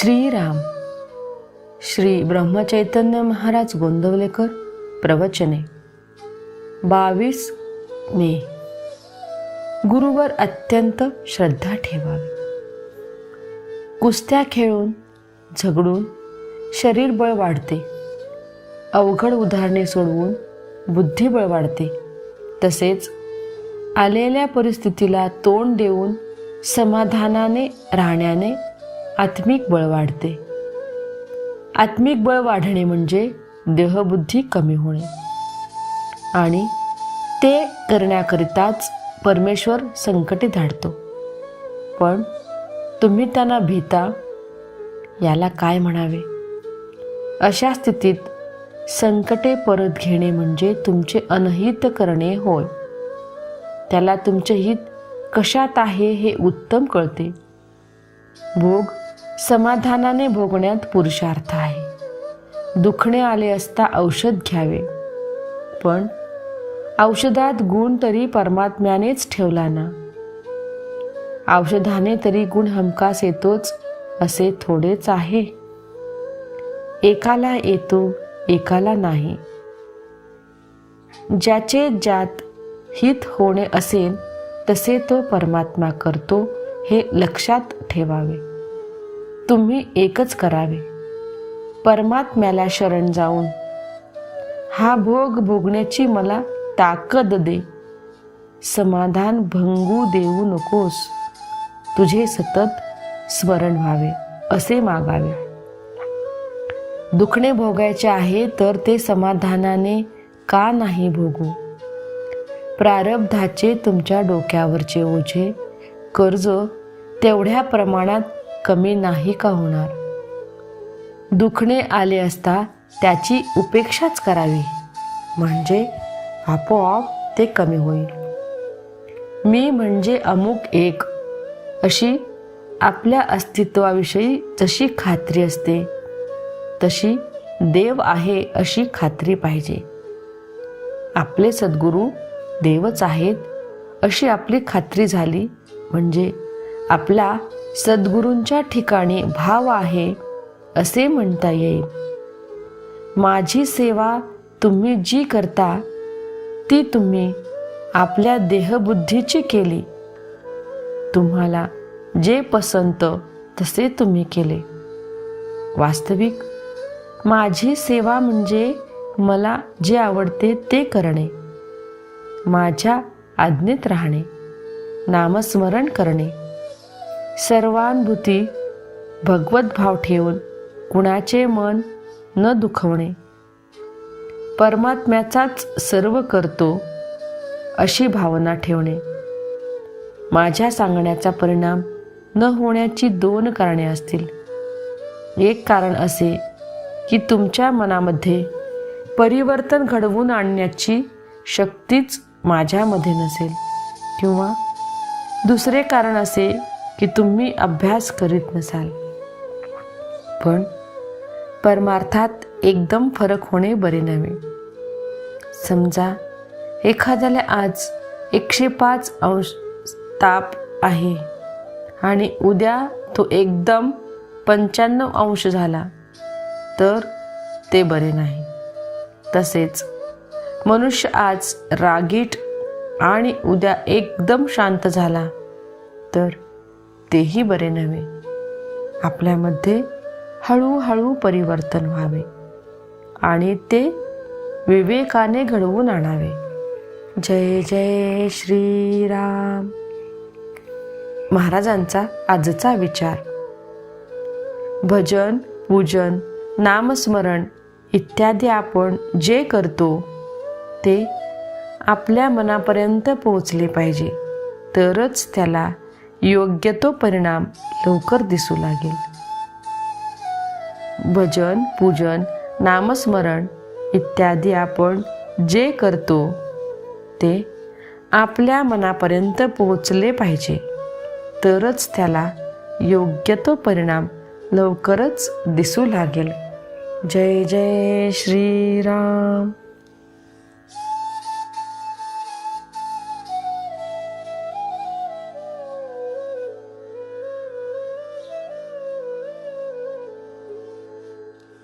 श्रीराम. श्री ब्रह्मचैतन्य महाराज गोंदवलेकर प्रवचने. बावीस मे. गुरुवर अत्यंत श्रद्धा ठेवावी. कुस्त्या खेळून झगडून शरीरबळ वाढते. अवघड उदाहरणे सोडवून बुद्धिबळ वाढते. तसेच आलेल्या परिस्थितीला तोंड देऊन समाधानाने राहण्याने आत्मिक बळ वाढते. आत्मिक बळ वाढणे म्हणजे देहबुद्धी कमी होणे. आणि ते करण्याकरिताच परमेश्वर संकटे धाडतो. पण तुम्ही त्यांना भीता याला काय म्हणावे? अशा स्थितीत संकटे परत घेणे म्हणजे तुमचे अनहित करणे होय. त्याला तुमचे हित कशात आहे हे उत्तम कळते. भोग समाधानाने भोगण्यात पुरुषार्थ आहे. दुखणे आले असता औषध घ्यावे. पण औषधात गुण तरी परमात्म्यानेच ठेवला ना. औषधाने तरी गुण हमखास येतोच असे थोडेच आहे. एकाला येतो एकाला नाही. ज्याचे ज्यात हित होणे असेल तसे तो परमात्मा करतो हे लक्षात ठेवावे. तुम्ही एकच करावे. परमात्म्याला शरण जाऊन. हा भोग भोगण्याची मला ताकद दे. समाधान भंगू देऊ नकोस. तुझे सतत स्मरण व्हावे असे मागावे. दुखणे भोगायचे आहे तर ते समाधानाने का नाही भोगू? प्रारब्धाचे तुमच्या डोक्यावरचे ओझे कर्ज तेवढ्या प्रमाणात कमी नाही का होणार? दुखणे आले असता त्याची उपेक्षाच करावी. म्हणजे आपोआप ते कमी होईल. मी म्हणजे अमुक एक. अशी आपल्या अस्तित्वाविषयी जशी खात्री असते तशी देव आहे अशी खात्री पाहिजे. आपले सद्गुरू देवच आहेत अशी आपली खात्री झाली म्हणजे आपला सद्गुरूंच्या ठिकाणी भाव आहे असे म्हणता येईल. माझी सेवा तुम्ही जी करता ती तुम्ही आपल्या देहबुद्धीची केली. तुम्हाला जे पसंत तसे तुम्ही केले. वास्तविक माझी सेवा म्हणजे मला जे आवडते ते करणे. माझ्या आज्ञेत राहणे. नामस्मरण करणे. सर्वानुभूती भगवत भाव ठेवून कुणाचे मन न दुखवणे. परमात्म्याचाच सर्व करतो अशी भावना ठेवणे. माझ्या सांगण्याचा परिणाम न होण्याची दोन कारणे असतील. एक कारण असे की तुमच्या मनामध्ये परिवर्तन घडवून आणण्याची शक्तीच माझ्यामध्ये नसेल किंवा दुसरे कारण असे की तुम्ही अभ्यास करीत नसाल. पण परमार्थात एकदम फरक होणे बरे नव्हे. समजा एखाद्याला आज एकशे पाच अंश ताप आहे आणि उद्या तो एकदम पंच्याण्णव अंश झाला तर ते बरे नाही. तसेच मनुष्य आज रागीट आणि उद्या एकदम शांत झाला तर तेही बरे नव्हे. आपल्यामध्ये हळूहळू परिवर्तन व्हावे आणि ते विवेकाने घडवून आणावे. जय जय श्रीराम. महाराजांचा आजचा विचार. भजन पूजन नामस्मरण इत्यादी आपण जे करतो ते आपल्या मनापर्यंत पोहोचले पाहिजे. तरच त्याला योग्य तो परिणाम लवकर दिसू लागेल. भजन पूजन नामस्मरण इत्यादी आपण जे करतो ते आपल्या मनापर्यंत पोहोचले पाहिजे. तरच त्याला योग्य तो परिणाम लवकरच दिसू लागेल. जय जय श्रीराम.